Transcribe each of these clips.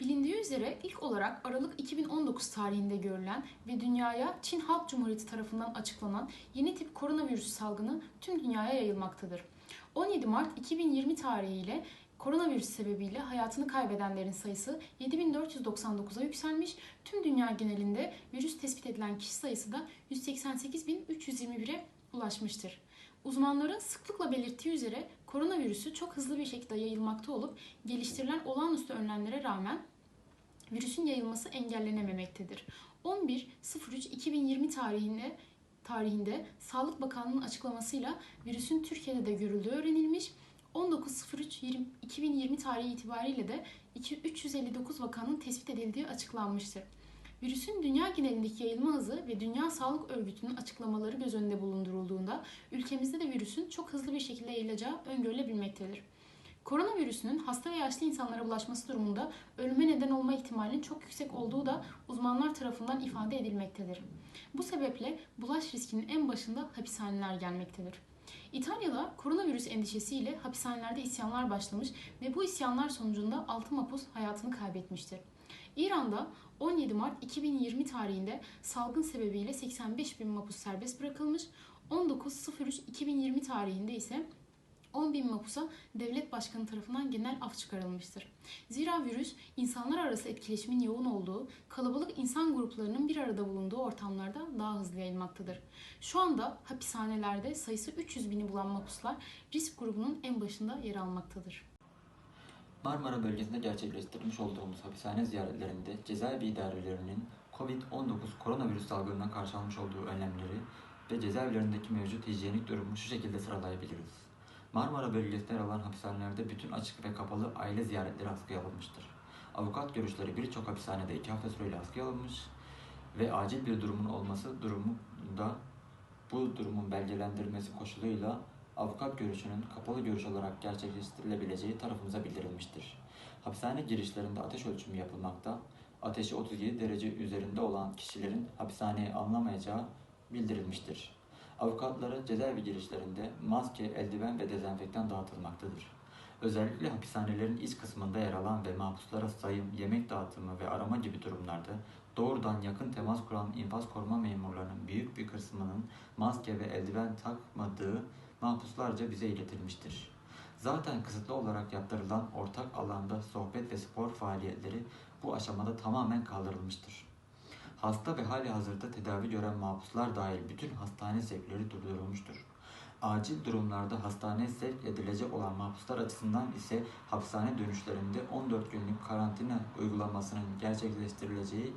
Bilindiği üzere ilk olarak Aralık 2019 tarihinde görülen ve dünyaya Çin Halk Cumhuriyeti tarafından açıklanan yeni tip koronavirüs salgını tüm dünyaya yayılmaktadır. 17 Mart 2020 tarihiyle koronavirüs sebebiyle hayatını kaybedenlerin sayısı 7499'a yükselmiş. Tüm dünya genelinde virüs tespit edilen kişi sayısı da 188.321'e ulaşmıştır. Uzmanların sıklıkla belirttiği üzere koronavirüsü çok hızlı bir şekilde yayılmakta olup geliştirilen olağanüstü önlemlere rağmen virüsün yayılması engellenememektedir. 11.03.2020 tarihinde tarihinde Sağlık Bakanlığı'nın açıklamasıyla virüsün Türkiye'de de görüldüğü öğrenilmiş. 19.03.2020 tarihi itibariyle de 359 vakanın tespit edildiği açıklanmıştır. Virüsün dünya genelindeki yayılma hızı ve Dünya Sağlık Örgütü'nün açıklamaları göz önünde bulundurulduğunda ülkemizde de virüsün çok hızlı bir şekilde yayılacağı öngörülebilmektedir. Koronavirüsünün hasta ve yaşlı insanlara bulaşması durumunda ölüme neden olma ihtimalinin çok yüksek olduğu da uzmanlar tarafından ifade edilmektedir. Bu sebeple bulaş riskinin en başında hapishaneler gelmektedir. İtalya'da koronavirüs endişesiyle hapishanelerde isyanlar başlamış ve bu isyanlar sonucunda 6 mahpus hayatını kaybetmiştir. İran'da 17 Mart 2020 tarihinde salgın sebebiyle 85 bin mahpus serbest bırakılmış. 19.03.2020 tarihinde ise 10 bin mahpusa devlet başkanı tarafından genel af çıkarılmıştır. Zira virüs insanlar arası etkileşimin yoğun olduğu, kalabalık insan gruplarının bir arada bulunduğu ortamlarda daha hızlı yayılmaktadır. Şu anda hapishanelerde sayısı 300 bini bulan mahpuslar risk grubunun en başında yer almaktadır. Marmara bölgesinde gerçekleştirmiş olduğumuz hapishane ziyaretlerinde cezaevi idarelerinin COVID-19 koronavirüs salgınına karşı almış olduğu önlemleri ve cezaevlerindeki mevcut hijyenik durumu şu şekilde sıralayabiliriz. Marmara bölgesinde yer alan hapishanelerde bütün açık ve kapalı aile ziyaretleri askıya alınmıştır. Avukat görüşleri birçok hapishanede iki hafta süreyle askıya alınmış ve acil bir durumun olması durumunda bu durumun belgelendirilmesi koşuluyla avukat görüşünün kapalı görüş olarak gerçekleştirilebileceği tarafımıza bildirilmiştir. Hapishane girişlerinde ateş ölçümü yapılmakta, ateşi 37 derece üzerinde olan kişilerin hapishaneye alınamayacağı bildirilmiştir. Avukatlara cezaevi girişlerinde maske, eldiven ve dezenfektan dağıtılmaktadır. Özellikle hapishanelerin iç kısmında yer alan ve mahpuslara sayım, yemek dağıtımı ve arama gibi durumlarda doğrudan yakın temas kuran infaz koruma memurlarının büyük bir kısmının maske ve eldiven takmadığı mahpuslarca bize iletilmiştir. Zaten kısıtlı olarak yaptırılan ortak alanda sohbet ve spor faaliyetleri bu aşamada tamamen kaldırılmıştır. Hasta ve hali hazırda tedavi gören mahpuslar dahil bütün hastane sevkleri durdurulmuştur. Acil durumlarda hastaneye sevk edilecek olan mahpuslar açısından ise hapishane dönüşlerinde 14 günlük karantina uygulamasının gerçekleştirileceği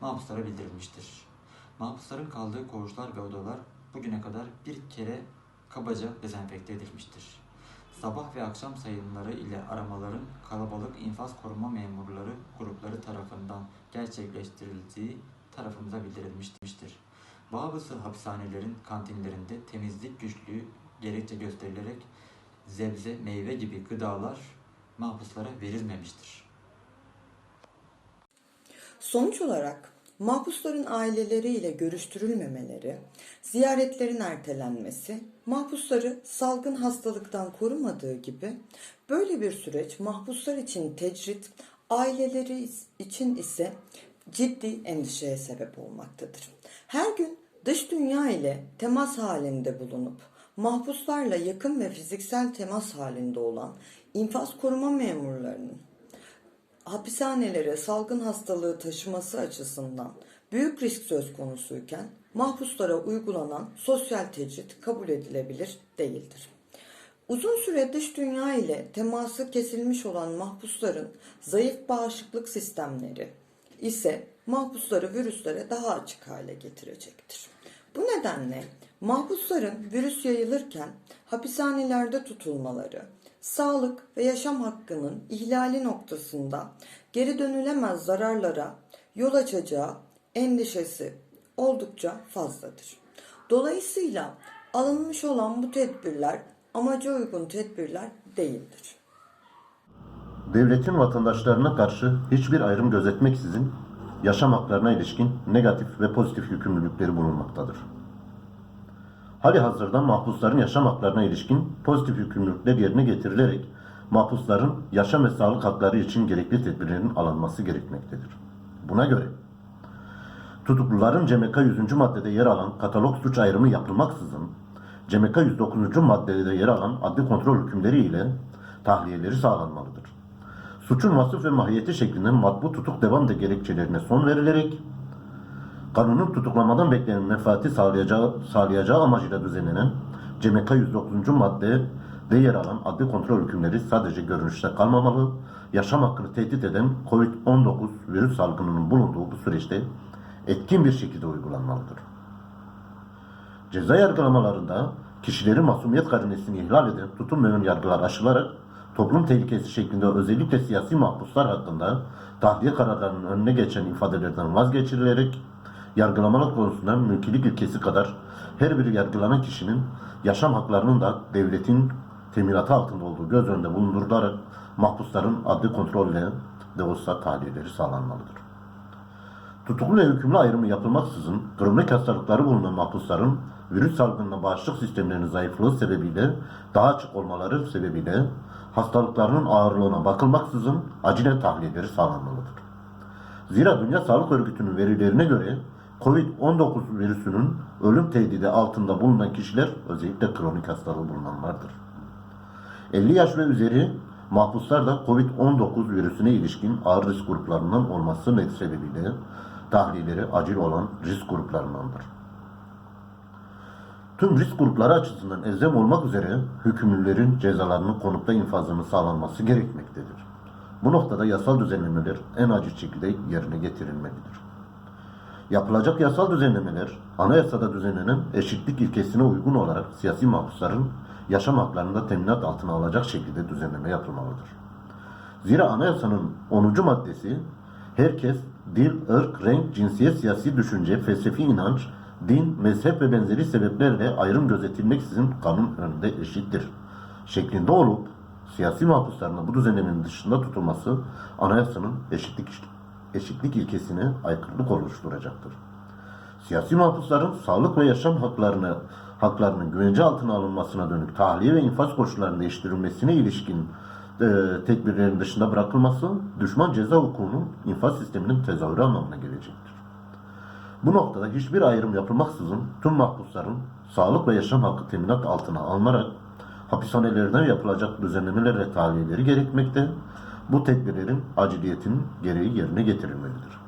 mahpuslara bildirilmiştir. Mahpusların kaldığı koğuşlar ve odalar bugüne kadar bir kere kabaca dezenfekte edilmiştir. Sabah ve akşam sayımları ile aramaların kalabalık infaz koruma memurları grupları tarafından gerçekleştirildiği tarafımıza bildirilmiştir. Bazı hapishanelerin kantinlerinde temizlik güçlüğü gerekçe gösterilerek zebze, meyve gibi gıdalar mahpuslara verilmemiştir. Sonuç olarak mahpusların aileleriyle görüştürülmemeleri, ziyaretlerin ertelenmesi, mahpusları salgın hastalıktan korumadığı gibi böyle bir süreç mahpuslar için tecrit, aileleri için ise ciddi endişeye sebep olmaktadır. Her gün dış dünya ile temas halinde bulunup mahpuslarla yakın ve fiziksel temas halinde olan infaz koruma memurlarının hapishanelere salgın hastalığı taşıması açısından büyük risk söz konusuyken mahpuslara uygulanan sosyal tecrit kabul edilebilir değildir. Uzun süre dış dünya ile teması kesilmiş olan mahpusların zayıf bağışıklık sistemleri ise mahpusları virüslere daha açık hale getirecektir. Bu nedenle mahpusların virüs yayılırken hapishanelerde tutulmaları, sağlık ve yaşam hakkının ihlali noktasında geri dönülemez zararlara yol açacağı endişesi oldukça fazladır. Dolayısıyla alınmış olan bu tedbirler amaca uygun tedbirler değildir. Devletin vatandaşlarına karşı hiçbir ayrım gözetmeksizin yaşam haklarına ilişkin negatif ve pozitif yükümlülükleri bulunmaktadır. Hali hazırda mahpusların yaşam haklarına ilişkin pozitif yükümlülükler yerine getirilerek mahpusların yaşam ve sağlık hakları için gerekli tedbirlerin alınması gerekmektedir. Buna göre tutukluların CMK 100. maddede yer alan katalog suç ayrımı yapılmaksızın CMK 109. maddede yer alan adli kontrol hükümleri ile tahliyeleri sağlanmalıdır. Suçun vasıf ve mahiyeti şeklinde matbu tutuk devam da gerekçelerine son verilerek kanunun tutuklamadan beklenen menfaati sağlayacağı, sağlayacağı amacıyla düzenlenen CMK 109. maddede yer alan adli kontrol hükümleri sadece görünüşte kalmamalı, yaşam hakkını tehdit eden COVID-19 virüs salgınının bulunduğu bu süreçte etkin bir şekilde uygulanmalıdır. Ceza yargılamalarında kişilerin masumiyet karinesini ihlal eden tutum ve ön yargılar aşılarak toplum tehlikesi şeklinde özellikle siyasi mahpuslar hakkında tahliye kararlarının önüne geçen ifadelerden vazgeçirilerek yargılamalar konusunda mülkilik ilkesi kadar her bir yargılanan kişinin yaşam haklarının da devletin teminatı altında olduğu göz önünde bulundurularak mahpusların adli kontrolle de olsa tahliyeleri sağlanmalıdır. Tutuklu ve hükümlü ayrımı yapılmaksızın kronik hastalıkları bulunan mahpusların virüs salgınına bağışıklık sistemlerinin zayıflığı sebebiyle daha açık olmaları sebebiyle hastalıklarının ağırlığına bakılmaksızın acilen tahliyeleri sağlanmalıdır. Zira Dünya Sağlık Örgütü'nün verilerine göre COVID-19 virüsünün ölüm tehdidi altında bulunan kişiler özellikle kronik hastalığı bulunanlardır. 50 yaş ve üzeri mahpuslar da COVID-19 virüsüne ilişkin ağır risk gruplarından olması sebebiyle tahliyeleri acil olan risk gruplarındandır. Tüm risk grupları açısından elzem olmak üzere hükümlülerin cezalarının konukta infazının sağlanması gerekmektedir. Bu noktada yasal düzenlemeler en acil şekilde yerine getirilmelidir. Yapılacak yasal düzenlemeler anayasada düzenlenen eşitlik ilkesine uygun olarak siyasi mahpusların yaşam haklarını da teminat altına alacak şekilde düzenleme yapılmalıdır. Zira anayasanın 10. maddesi herkes dil, ırk, renk, cinsiyet, siyasi düşünce, felsefi inanç, din, mezhep ve benzeri sebeplerle ayrım gözetilmeksizin kanun önünde eşittir şeklinde olup siyasi mahpusların bu düzenlemenin dışında tutulması anayasanın eşitlik eşitlik ilkesine aykırılık oluşturacaktır. Siyasi mahpusların sağlık ve yaşam haklarını haklarının güvence altına alınmasına dönük tahliye ve infaz koşullarının değiştirilmesine ilişkin e, tedbirlerin dışında bırakılması düşman ceza hukukunun infaz sisteminin tezahürü anlamına gelecektir. Bu noktada hiçbir ayrım yapılmaksızın tüm mahpusların sağlık ve yaşam hakkı teminat altına alınarak hapishanelerden yapılacak düzenlemeler ve tahliyeleri gerekmekte. Bu tedbirlerin aciliyetinin gereği yerine getirilmelidir.